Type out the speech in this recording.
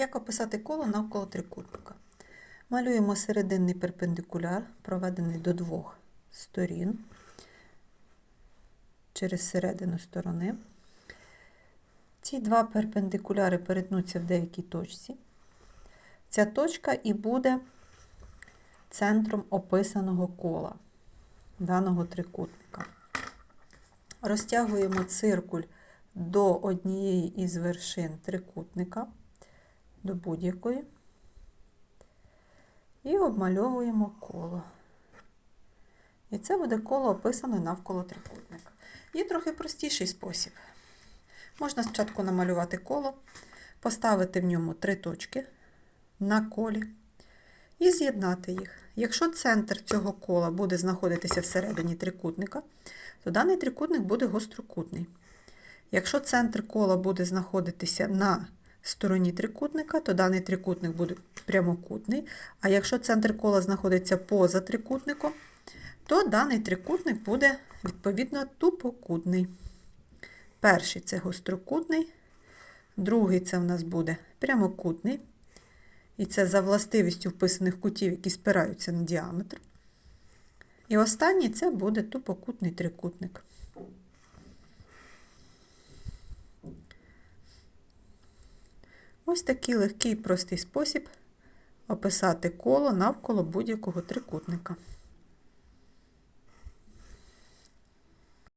Як описати коло навколо трикутника? Малюємо серединний перпендикуляр, проведений до двох сторін через середину сторони. Ці два перпендикуляри перетнуться в деякій точці. Ця точка і буде центром описаного кола даного трикутника. Розтягуємо циркуль до однієї із вершин трикутника, до будь-якої, і обмальовуємо коло. І це буде коло описане навколо трикутника. Є трохи простіший спосіб. Можна спочатку намалювати коло, поставити в ньому три точки на колі і з'єднати їх. Якщо центр цього кола буде знаходитися всередині трикутника, то даний трикутник буде гострокутний. Якщо центр кола буде знаходитися на стороні трикутника, то даний трикутник буде прямокутний. А якщо центр кола знаходиться поза трикутником, то даний трикутник буде відповідно тупокутний. Перший це гострокутний, другий це в нас буде прямокутний. І це за властивістю вписаних кутів, які спираються на діаметр. І останній це буде тупокутний трикутник. Ось такий легкий і простий спосіб описати коло навколо будь-якого трикутника.